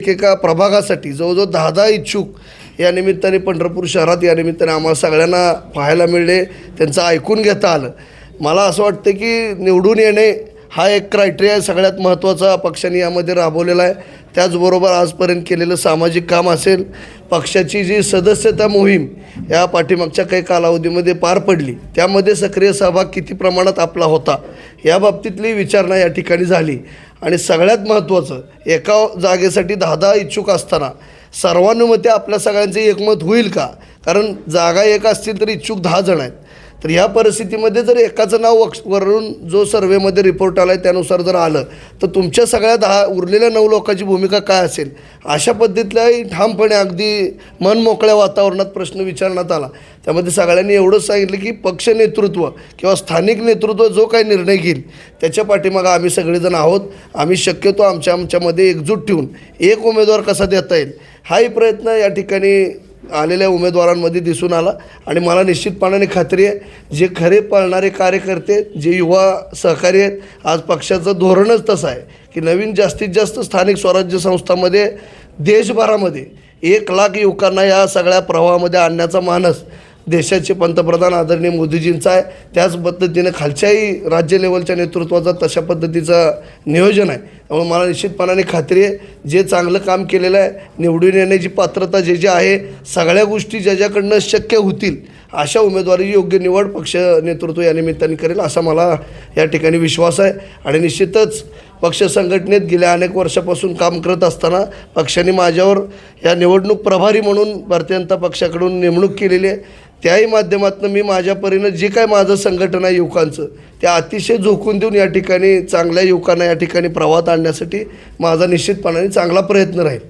एकेका प्रभागासाठी जवळजवळ दहा दहा इच्छुक या निमित्ताने पंढरपूर शहरात या निमित्ताने आम्हाला सगळ्यांना पाहायला मिळले. त्यांचं ऐकून घेता आलं. मला असं वाटतं की निवडून येणे हा एक क्रायटेरिया सगळ्यात महत्त्वाचा पक्षाने यामध्ये राबवलेला आहे. त्याचबरोबर आजपर्यंत केलेलं सामाजिक काम असेल पक्षाची जी सदस्यता मोहीम या पाठीमागच्या काही कालावधीमध्ये पार पडली त्यामध्ये सक्रिय सहभाग किती प्रमाणात आपला होता या बाबतीतली विचारणा या ठिकाणी झाली. आणि सगळ्यात महत्त्वाचं एका जागेसाठी दहा दहा इच्छुक असताना सर्वानुमते आपल्या सगळ्यांचे एकमत होईल का? कारण जागा एक असतील तर इच्छुक दहा जण आहेत. तर ह्या परिस्थितीमध्ये जर एकाचं नाव वक्ष वरून जो सर्वेमध्ये रिपोर्ट आला आहे त्यानुसार जर आलं तर तुमच्या सगळ्या दहा उरलेल्या नऊ लोकांची भूमिका काय असेल? अशा पद्धतीलाही ठामपणे अगदी मन मोकळ्या वातावरणात प्रश्न विचारण्यात आला. त्यामध्ये सगळ्यांनी एवढंच सांगितलं की पक्ष नेतृत्व किंवा स्थानिक नेतृत्व जो काही निर्णय घेईल त्याच्या पाठीमागं आम्ही सगळेजण आहोत. आम्ही शक्यतो आमच्या आमच्यामध्ये एकजूट ठेवून एक उमेदवार कसा देता येईल? हाही प्रयत्न या ठिकाणी आलेल्या उमेदवारांमध्ये दिसून आला. आणि मला निश्चितपणाने खात्री आहे जे खरे पळणारे कार्यकर्ते जे युवा सहकारी आहेत आज पक्षाचं धोरणच तसं आहे की नवीन जास्तीत जास्त स्थानिक स्वराज्य संस्थांमध्ये देशभरामध्ये एक लाख युवकांना या सगळ्या प्रवाहामध्ये आणण्याचा मानस देशाचे पंतप्रधान आदरणीय मोदीजींचा आहे. त्याच पद्धतीनं खालच्याही राज्य लेवलच्या नेतृत्वाचा तशा पद्धतीचं नियोजन आहे. त्यामुळे मला निश्चितपणाने खात्री आहे जे चांगलं काम केलेलं आहे निवडून येण्याची पात्रता जे जे आहे सगळ्या गोष्टी ज्याच्याकडनं शक्य होतील अशा उमेदवारी योग्य निवड पक्ष नेतृत्व या निमित्ताने करेल असा मला या ठिकाणी विश्वास आहे. आणि निश्चितच पक्ष संघटनेत गेल्या अनेक वर्षापासून काम करत असताना पक्षाने माझ्यावर या निवडणूक प्रभारी म्हणून भारतीय जनता पक्षाकडून नेमणूक केलेली आहे. त्याही माध्यमातून मी माझ्या परीनं जे काय माझं संघटन आहे युवकांचं ते अतिशय झोकून देऊन या ठिकाणी चांगल्या युवकांना या ठिकाणी प्रवाहात आणण्यासाठी माझा निश्चितपणाने चांगला प्रयत्न राहील.